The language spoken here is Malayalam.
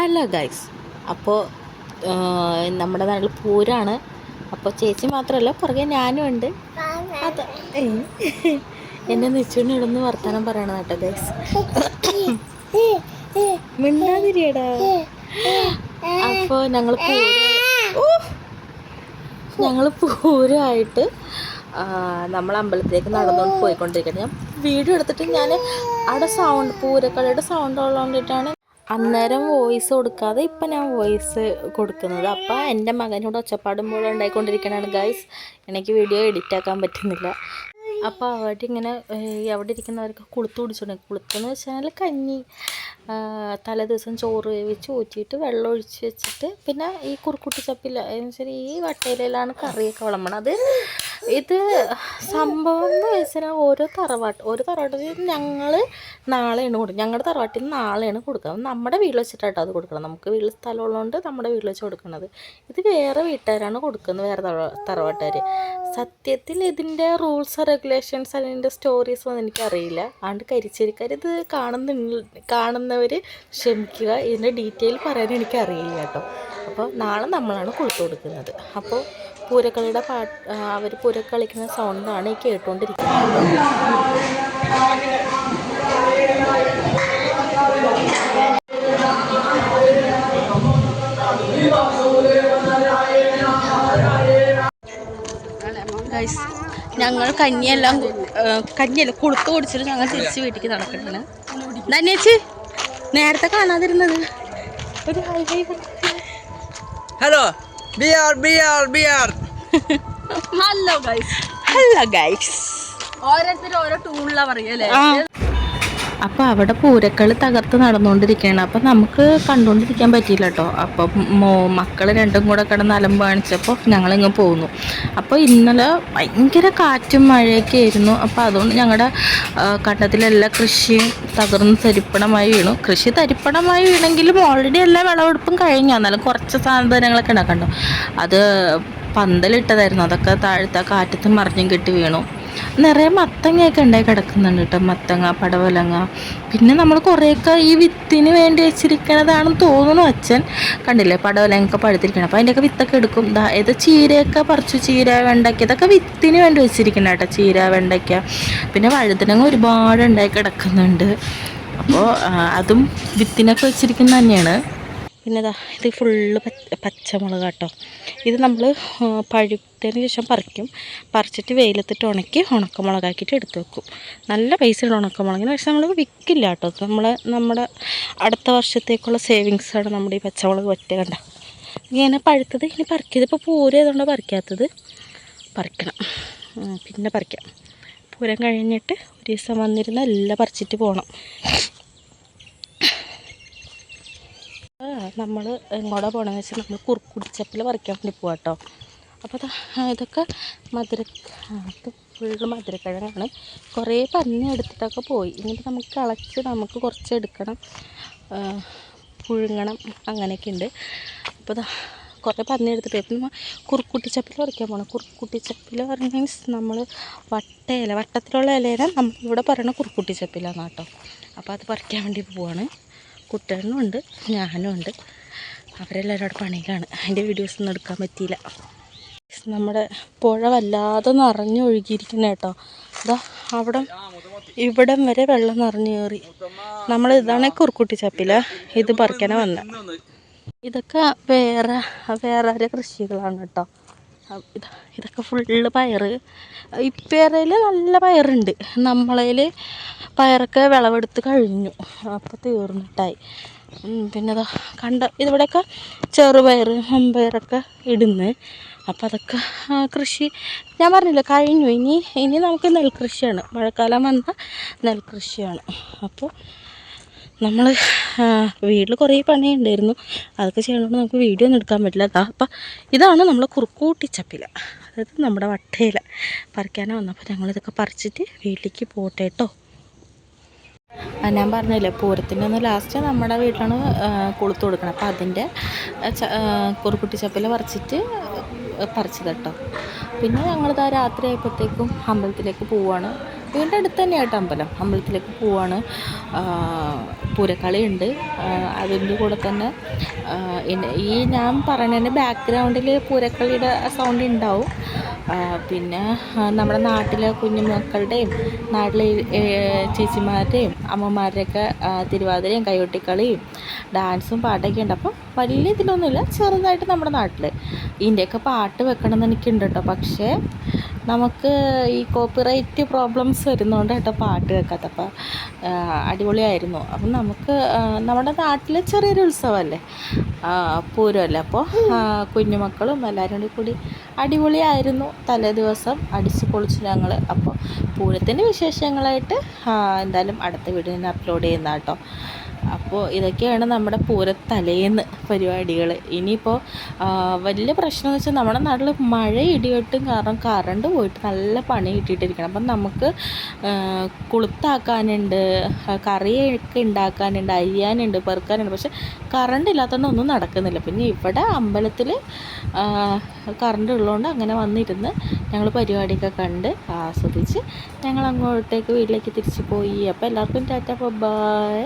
ഹലോ ഗൈസ് അപ്പോൾ നമ്മുടെ നാട്ടിൽ പൂരാണ്. അപ്പോൾ ചേച്ചി മാത്രമല്ല പുറകെ ഞാനും ഉണ്ട്. അത്. എന്നെ നിച്ചുകൊണ്ട് ഇടുന്ന് വർത്തമാനം പറയണം കേട്ടോ ഗൈസ് മിണ്ടാതിരിയടാ. അപ്പോൾ ഞങ്ങൾ ഞങ്ങൾ പൂരമായിട്ട് നമ്മൾ അമ്പലത്തിലേക്ക് നടന്നുകൊണ്ട് പോയിക്കൊണ്ടിരിക്കുന്നത് ഞാൻ വീഡിയോ എടുത്തിട്ട് ഞാൻ അവിടെ സൗണ്ട് പൂരക്കളിയുടെ സൗണ്ട് ഉള്ളതുകൊണ്ടിട്ടാണ് അന്നേരം വോയിസ് കൊടുക്കാതെ ഇപ്പം ഞാൻ വോയിസ് കൊടുക്കുന്നത്. അപ്പം എന്റെ മകനോട് ഒച്ചപ്പാടും പോലെ ഉണ്ടായിക്കൊണ്ടിരിക്കണാണ് ഗൈസ് എനിക്ക് വീഡിയോ എഡിറ്റ് ആക്കാൻ പറ്റുന്നില്ല. അപ്പോൾ അവിടെ ഇങ്ങനെ അവിടെ ഇരിക്കുന്നവർക്ക് കുളുത്ത് കുടിച്ചിട്ടുണ്ട് കുളുത്തെന്ന് വെച്ചാൽ കഞ്ഞി തലേ ദിവസം ചോറ് വേവിച്ച് ഊറ്റിയിട്ട് വെള്ളം ഒഴിച്ച് വെച്ചിട്ട് പിന്നെ ഈ കുറുക്കുട്ടി ചപ്പില്ല എന്ന് വെച്ചാൽ ഈ വട്ടയിലാണ് കറിയൊക്കെ വിളമ്പണത്. ഇത് സംഭവം എന്ന് വെച്ചാൽ ഓരോ തറവാട്ട് ഓരോ തറവാട്ടിൽ ഞങ്ങൾ നാളെയാണ് കൊടുക്കുക ഞങ്ങളുടെ തറവാട്ടിൽ നിന്ന് നാളെയാണ് കൊടുക്കുക നമ്മുടെ വീട്ടിൽ വെച്ചിട്ടാട്ടോ അത് കൊടുക്കണം നമുക്ക് വീട്ടിൽ സ്ഥലമുള്ളതുകൊണ്ട് നമ്മുടെ വീട്ടിൽ വെച്ച് കൊടുക്കുന്നത് ഇത് വേറെ വീട്ടുകാരാണ് കൊടുക്കുന്നത് വേറെ തറ തറവാട്ടുകാർ സത്യത്തിൽ ഇതിന്റെ റൂൾസ് റെഗുലേഷൻസ് അതിന്റെ സ്റ്റോറീസ് ഒന്നും എനിക്കറിയില്ല. അതുകൊണ്ട് കരിച്ചേരിക്കാർ ഇത് കാണുന്ന കാണുന്നവർ ക്ഷമിക്കുക. ഇതിന്റെ ഡീറ്റെയിൽ പറയാൻ എനിക്കറിയില്ല കേട്ടോ. അപ്പോൾ നാളെ നമ്മളാണ് കൊടുത്തു കൊടുക്കുന്നത്. അപ്പോൾ പൂരക്കളിയുടെ പാട്ട് അവർ പൂരക്കളിക്കുന്ന സൗണ്ടാണ് ഈ കേട്ടുകൊണ്ടിരിക്കുന്നത് ഞങ്ങൾ കഞ്ഞിയെല്ലാം കഞ്ഞിയല്ല കുളുത്ത് കുടിച്ചിട്ട് ഞങ്ങൾ തിരിച്ച് വീട്ടിലേക്ക് നടക്കട്ടാണ് ധന്യേച്ചി നേരത്തെ കാണാതിരുന്നത്. ഒരു hi hi hello R B beer hello guys hello guys ഓരോരുത്തരും ഓരോ ടൂണിലാ പറയല്ലേ അപ്പോൾ അവിടെ പൂരക്കൾ തകർത്ത് നടന്നുകൊണ്ടിരിക്കുകയാണ്. അപ്പോൾ നമുക്ക് കണ്ടുകൊണ്ടിരിക്കാൻ പറ്റിയില്ല കേട്ടോ. അപ്പോൾ മോ മക്കൾ രണ്ടും കൂടെ കിടന്ന് അലമ്പ് കാണിച്ചപ്പോൾ ഞങ്ങളിങ്ങ് പോന്നു. അപ്പോൾ ഇന്നലെ ഭയങ്കര കാറ്റും മഴയൊക്കെ ആയിരുന്നു. അപ്പോൾ അതുകൊണ്ട് ഞങ്ങളുടെ കണ്ടത്തിലെല്ലാ കൃഷിയും തകർന്ന് തരിപ്പണമായി വീണു. കൃഷി തരിപ്പണമായി വീണെങ്കിലും ഓൾറെഡി എല്ലാ വിളവെടുപ്പും കഴിഞ്ഞു. എന്നാലും കുറച്ച് സാധനങ്ങളൊക്കെ ഉണ്ടാക്കണ്ടോ അത് പന്തലിട്ടതായിരുന്നു. അതൊക്കെ താഴത്തെ കാറ്റത്ത് മറിഞ്ഞും കെട്ടി വീണു. നിറയെ മത്തങ്ങയൊക്കെ ഉണ്ടായി കിടക്കുന്നുണ്ട് കേട്ടോ മത്തങ്ങ പടവലങ്ങ. പിന്നെ നമ്മൾ കുറേയൊക്കെ ഈ വിത്തിന് വേണ്ടി വെച്ചിരിക്കണതാണെന്ന് തോന്നുന്നു അച്ഛൻ. കണ്ടില്ലേ? പടവലങ്ങയൊക്കെ പഴുത്തിരിക്കണം. അപ്പോൾ അതിന്റെയൊക്കെ വിത്തൊക്കെ എടുക്കും. ഇത് ചീരയൊക്കെ പറിച്ചു ചീര വെണ്ടയ്ക്ക. ഇതൊക്കെ വിത്തിന് വേണ്ടി വെച്ചിരിക്കണം കേട്ടോ ചീര വെണ്ടയ്ക്ക. പിന്നെ വഴുതനങ്ങ ഒരുപാട് ഉണ്ടായി കിടക്കുന്നുണ്ട്. അപ്പോൾ അതും വിത്തിനൊക്കെ വെച്ചിരിക്കുന്നത് തന്നെയാണ്. പിന്നെ ഇതാ ഇത് ഫുള്ള് പച്ച പച്ചമുളക് കേട്ടോ ഇത് നമ്മൾ പഴുത്തതിന് ശേഷം പറിക്കും. പറിച്ചിട്ട് വെയിലത്തിട്ട് ഉണക്കി ഉണക്കമുളകാക്കിയിട്ട് എടുത്ത് വെക്കും. നല്ല പൈസയുള്ള ഉണക്കമുളകിന് പക്ഷെ നമ്മൾ വിൽക്കില്ല കേട്ടോ നമ്മൾ നമ്മുടെ അടുത്ത വർഷത്തേക്കുള്ള സേവിങ്സാണ് നമ്മുടെ ഈ പച്ചമുളക് പറ്റുക കണ്ട? ഇങ്ങനെ പഴുത്തത് ഇനി പറിക്കത് ഇപ്പോൾ പൂരം ഏതുകൊണ്ടാണ് പറിക്കാത്തത്. പറിക്കണം. പിന്നെ പറിക്കാം. പൂരം കഴിഞ്ഞിട്ട് ഒരു ദിവസം വന്നിരുന്ന് എല്ലാം പറിച്ചിട്ട് പോകണം നമ്മൾ എങ്ങോട്ടാ പോകണമെന്ന് വെച്ചാൽ നമ്മൾ കുറുക്കുടിച്ചപ്പിൽ പറിക്കാൻ വേണ്ടി പോവാം കേട്ടോ അപ്പോൾ ഇതൊക്കെ മധുര ഇത് ഫുള്ള് മധുരക്കിഴങ്ങാണ്. കുറേ പന്നി എടുത്തിട്ടൊക്കെ പോയി. എന്നിട്ട് നമുക്ക് കളച്ച് നമുക്ക് കുറച്ച് എടുക്കണം. പുഴുങ്ങണം അങ്ങനെയൊക്കെ ഉണ്ട് അപ്പോൾ ദാ കുറേ പന്നി എടുത്തിട്ട് ഇപ്പം നമ്മൾ കുറുക്കുട്ടിച്ചപ്പിൽ പറിക്കാൻ പോകണം കുറുക്കുട്ടിച്ചപ്പിൽ പറഞ്ഞ മീൻസ് നമ്മൾ വട്ടയില വട്ടത്തിലുള്ള ഇലയിലെ നമ്മൾ ഇവിടെ പറയണ കുറുക്കുട്ടിച്ചപ്പിലാണ് കേട്ടോ അപ്പോൾ അത് പറിക്കാൻ വേണ്ടി പോവാണ്. കുട്ടനും ഉണ്ട് ഞാനും ഉണ്ട് അവരെല്ലാവരും അവിടെ പണിയിലാണ് അതിന്റെ വീഡിയോസ് ഒന്നും എടുക്കാൻ പറ്റിയില്ല. നമ്മുടെ പുഴ വല്ലാതെ നിറഞ്ഞു ഒഴുകിയിരിക്കുന്ന കേട്ടോ. അതാ അവിടെ ഇവിടം വരെ വെള്ളം നിറഞ്ഞു കയറി. നമ്മൾ ഇതാണ് കുറുക്കുട്ടി ചപ്പില. ഇത് പറിക്കാനാണ് വന്നത് ഇതൊക്കെ വേറെ വേറെ കൃഷികളാണ് കേട്ടോ. ഇതൊക്കെ ഫുള്ള് പയർ ഇപ്പേരയിൽ നല്ല പയറുണ്ട്. നമ്മളതിൽ പയറൊക്കെ വിളവെടുത്ത് കഴിഞ്ഞു. അപ്പോൾ തീർന്നിട്ടായി. പിന്നെ ഇതാ കണ്ട ഇതിവിടെയൊക്കെ ചെറുപയർ മമ്പയറൊക്കെ ഇടുന്നു. അപ്പം അതൊക്കെ കൃഷി ഞാൻ പറഞ്ഞില്ല കഴിഞ്ഞു. ഇനി ഇനി നമുക്ക് നെൽകൃഷിയാണ്. മഴക്കാലം വന്നാൽ നെൽകൃഷിയാണ്. അപ്പോൾ നമ്മൾ വീട്ടിൽ കുറേ പണിയുണ്ടായിരുന്നു. അതൊക്കെ ചെയ്യണോണ്ട് നമുക്ക് വീഡിയോ ഒന്നും എടുക്കാൻ പറ്റില്ല. അതാ അപ്പം ഇതാണ് നമ്മൾ കുറുക്കൂട്ടി ചപ്പില. അതായത് നമ്മുടെ വട്ടയില. പറിക്കാനാണ് വന്നപ്പോൾ ഞങ്ങളിതൊക്കെ പറിച്ചിട്ട് വീട്ടിലേക്ക് പോട്ടെ കേട്ടോ ഞാൻ പറഞ്ഞില്ലേ പൂരത്തിന്റെ ഒന്ന് ലാസ്റ്റ് നമ്മുടെ വീട്ടിലാണ് കൊളുത്ത് കൊടുക്കണം അപ്പം അതിന്റെ കുറുക്കുട്ടി ചപ്പില പറിച്ചിട്ട് പറിച്ചത് കേട്ടോ പിന്നെ ഞങ്ങളിതാ രാത്രി ആയപ്പോഴത്തേക്കും അമ്പലത്തിലേക്ക് പോവുകയാണ് വീടിന്റെ അടുത്ത് തന്നെയായിട്ട് അമ്പലം. അമ്പലത്തിലേക്ക് പോവാണ്. പൂരക്കളിയുണ്ട്. അതിന്റെ കൂടെ തന്നെ ഈ ഞാൻ പറഞ്ഞതിന്റെ ബാക്ക്ഗ്രൗണ്ടിൽ പൂരക്കളിയുടെ സൗണ്ട് ഉണ്ടാവും. പിന്നെ നമ്മുടെ നാട്ടിലെ കുഞ്ഞു കുഞ്ഞുമക്കളുടെയും നാട്ടിലെ ചേച്ചിമാരുടെയും അമ്മമാരുടെയൊക്കെ തിരുവാതിരയും കൈകൊട്ടിക്കളിയും ഡാൻസും പാട്ടൊക്കെ ഉണ്ട്. അപ്പം വലിയ ഇതിലൊന്നുമില്ല ചെറുതായിട്ട് നമ്മുടെ നാട്ടിൽ ഇതിന്റെയൊക്കെ പാട്ട് വെക്കണമെന്ന് എനിക്കുണ്ട് കേട്ടോ. പക്ഷേ നമുക്ക് ഈ കോപ്പിറൈറ്റ് പ്രോബ്ലംസ് വരുന്നതുകൊണ്ട് കേട്ടോ പാട്ട് വെക്കാത്ത. അപ്പോൾ അടിപൊളിയായിരുന്നു. അപ്പം നമുക്ക് നമ്മുടെ നാട്ടിലെ ചെറിയൊരു ഉത്സവമല്ലേ? പൂരമല്ലേ അപ്പോൾ? കുഞ്ഞുമക്കളും എല്ലാവരും കൂടി അടിപൊളിയായിരുന്നു. തലേ ദിവസം അടിച്ച് പൊളിച്ചു ഞങ്ങൾ അപ്പോൾ പൂരത്തിന്റെ വിശേഷങ്ങളായിട്ട് എന്തായാലും അടുത്ത വീഡിയോ അപ്ലോഡ് ചെയ്യുന്ന കേട്ടോ അപ്പോൾ ഇതൊക്കെയാണ് നമ്മുടെ പൂരത്തലേന്ന് പരിപാടികൾ ഇനിയിപ്പോൾ വലിയ പ്രശ്നം എന്ന് വെച്ചാൽ നമ്മുടെ നാട്ടിൽ മഴ ഇടിവെട്ടും കാരണം കറണ്ട് പോയിട്ട് നല്ല പണി കിട്ടിയിട്ടിരിക്കണം. അപ്പം നമുക്ക് കുളുത്താക്കാനുണ്ട് കറിയൊക്കെ ഉണ്ടാക്കാനുണ്ട് അരിയാനുണ്ട് പെറുക്കാനുണ്ട്. പക്ഷെ കറണ്ട് ഇല്ലാത്തതുകൊണ്ട് ഒന്നും നടക്കുന്നില്ല. പിന്നെ ഇവിടെ അമ്പലത്തിൽ കറണ്ട് ഉള്ളതുകൊണ്ട് അങ്ങനെ വന്നിരുന്ന് ഞങ്ങൾ പരിപാടിയൊക്കെ കണ്ട് ആസ്വദിച്ച് ഞങ്ങൾ അങ്ങോട്ടേക്ക് വീട്ടിലേക്ക് തിരിച്ചു പോയി. അപ്പോൾ എല്ലാവർക്കും ടാറ്റ ബൈ.